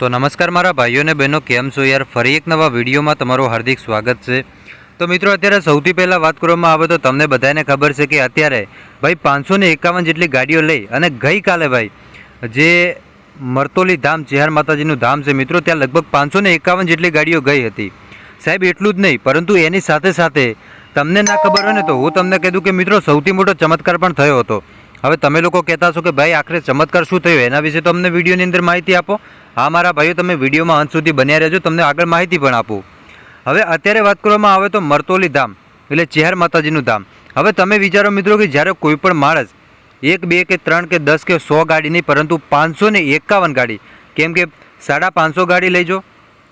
તો નમસ્કાર મારા ભાઈઓ અને બહેનો, કેમ છો યાર? ફરી એક નવા વિડીયોમાં તમારું હાર્દિક સ્વાગત છે. તો મિત્રો, અત્યારે સૌથી પહેલાં વાત કરવામાં આવે તો તમને બધાને ખબર છે કે અત્યારે ભાઈ પાંચસો એકાવન જેટલી ગાડીઓ લઈ અને ગઈકાલે ભાઈ જે મરતોલી ધામ, ચેહર માતાજીનું ધામ છે મિત્રો, ત્યાં લગભગ પાંચસો એકાવન જેટલી ગાડીઓ ગઈ હતી. સાહેબ, એટલું જ નહીં, પરંતુ એની સાથે સાથે તમને ના ખબર હોય ને તો હું તમને કીધું કે મિત્રો, સૌથી મોટો ચમત્કાર પણ થયો હતો. હવે તમે લોકો કહેતા છો કે ભાઈ, આખરે ચમત્કાર શું થયો? એના વિશે તો અમને વિડીયોની અંદર માહિતી આપો. હા, મારા ભાઈઓ, તમે વિડીયોમાં અંત સુધી બન્યા રહેજો. તમને આગળ માહિતી પણ આપું. હવે અત્યારે વાત કરવામાં આવે તો મરતોલી ધામ, એટલે ચેહર માતાજીનું ધામ. હવે તમે વિચારો મિત્રો કે જ્યારે કોઈ પણ માણસ એક, બે કે ત્રણ કે દસ કે સો ગાડી નહીં, પરંતુ પાંચસો ને એકાવન ગાડી, કેમ કે સાડા પાંચસો ગાડી લઈજો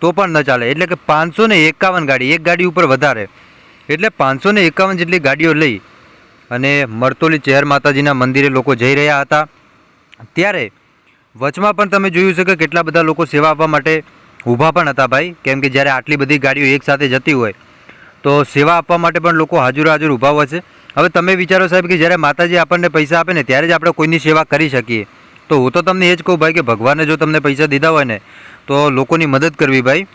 તો પણ ન ચાલે. એટલે કે પાંચસો ને એકાવન ગાડી, એક ગાડી ઉપર વધારે. એટલે પાંચસો એકાવન જેટલી ગાડીઓ લઈ અને મરતોલી ચહેર માતાજીના મંદિરે લોકો જઈ રહ્યા હતા. ત્યારે વચમાં પણ તમે જોયું છે કે કેટલા બધા લોકો સેવા આપવા માટે ઊભા પણ હતા ભાઈ. કેમ કે જ્યારે આટલી બધી ગાડીઓ એકસાથે જતી હોય, તો સેવા આપવા માટે પણ લોકો હાજર હાજર ઊભા હોય છે. હવે તમે વિચારો સાહેબ કે જ્યારે માતાજી આપણને પૈસા આપે ને, ત્યારે જ આપણે કોઈની સેવા કરી શકીએ. તો હું તો તમને એ જ કહું ભાઈ કે ભગવાને જો તમને પૈસા દીધા હોય ને, તો લોકોની મદદ કરવી ભાઈ.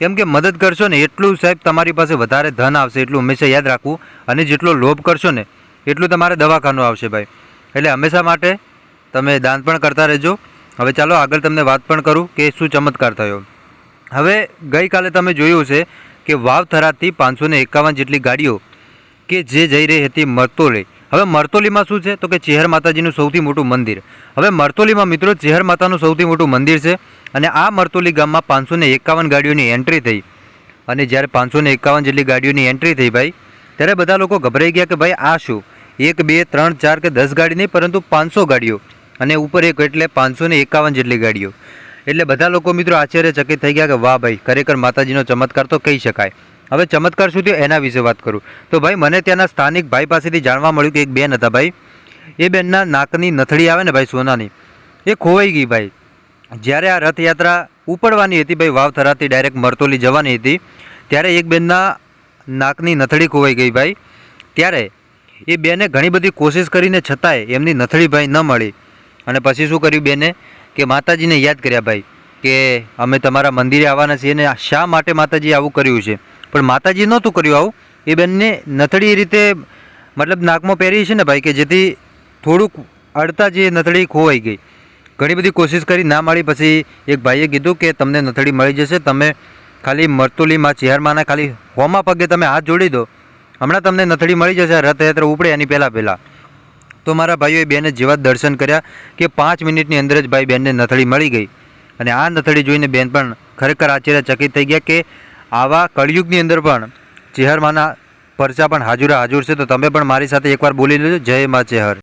કેમ કે મદદ કરશો ને એટલું સાહેબ તમારી પાસે વધારે ધન આવશે, એટલું હંમેશા યાદ રાખવું. અને જેટલો લોભ કરશો ને એટલું તમારે દવાખાનું આવશે ભાઈ. એટલે હંમેશા માટે તમે દાન પણ કરતા રહેજો. હવે ચાલો આગળ તમને વાત પણ કરું કે શું ચમત્કાર થયો. હવે ગઈકાલે તમે જોયું છે કે વાવ થરાદથી પાંચસો ને એકાવન જેટલી ગાડીઓ કે જે જઈ રહી હતી મરતોલી. હવે મરતોલીમાં શું છે? તો કે ચેહર માતાજીનું સૌથી મોટું મંદિર. હવે મરતોલીમાં મિત્રો ચેહર માતાનું સૌથી મોટું મંદિર છે અને આ મરતોલી ગામમાં પાંચસો ને એકાવન ગાડીઓની એન્ટ્રી થઈ. અને જ્યારે પાંચસો ને એકાવન જેટલી ગાડીઓની એન્ટ્રી થઈ ભાઈ, ત્યારે બધા લોકો ગભરાઈ ગયા કે ભાઈ આ શું? એક, બે, ત્રણ, ચાર કે દસ ગાડી નહીં, પરંતુ પાંચસો ગાડીઓ. અને ઉપર એક એટલે પાંચસો ને એકાવન જેટલી ગાડીઓ. એટલે બધા લોકો મિત્રો આશ્ચર્યચકિત થઈ ગયા કે વાહ ભાઈ, ખરેખર માતાજીનો ચમત્કાર તો કહી શકાય. હવે ચમત્કાર શું થયો? એના વિશે વાત કરું. તો ભાઈ, મને ત્યાંના સ્થાનિક ભાઈ પાસેથી જાણવા મળ્યું કે એક બેન હતા ભાઈ. એ બેનના નાકની નથડી આવે ને ભાઈ સોનાની. એ ખોવાઈ ગઈ ભાઈ. જ્યારે આ રથયાત્રા ઉપડવાની હતી ભાઈ, વાવ થરાથી ડાયરેક્ટ મરતોલી જવાની હતી, ત્યારે એક બેનના નાકની નથડી ખોવાઈ ગઈ ભાઈ. ત્યારે એ બેને ઘણી બધી કોશિશ કરીને છતાંય એમની નથડી ભાઈ ન મળી. અને પછી શું કર્યું બેને? કે માતાજીને યાદ કર્યા ભાઈ, કે અમે તમારા મંદિરે આવવાના છીએ અને શા માટે માતાજીએ આવું કર્યું છે? પણ માતાજી નહોતું કર્યું આવું. એ બેનને નથડી રીતે મતલબ નાકમાં પહેરી છે ને ભાઈ, કે જેથી થોડુંક અડતા જે નથડી ખોવાઈ ગઈ. ઘણી બધી કોશિશ કરી, ના મળી. પછી એક ભાઈએ કીધું કે તમને નથડી મળી જશે, તમે ખાલી મરતુલીમાં ચેહરમાંના ખાલી હોમા પગે તમે હાથ જોડી દો. હમણાં તમને નથડી મળી જશે, રથયાત્રા ઉપડે એની પહેલાં પહેલાં. તો મારા ભાઈઓએ બેને જેવા દર્શન કર્યા કે પાંચ મિનિટની અંદર જ ભાઈ બેનને નથડી મળી ગઈ. અને આ નથડી જોઈને બેન પણ ખરેખર આશ્ચર્યચકિત થઈ ગયા કે આવા કળિયુગની અંદર પણ ચેહરમાંના પરચા પણ હાજુરા હાજુર છે. તો તમે પણ મારી સાથે એકવાર બોલી લેજો. જય મા ચેહર.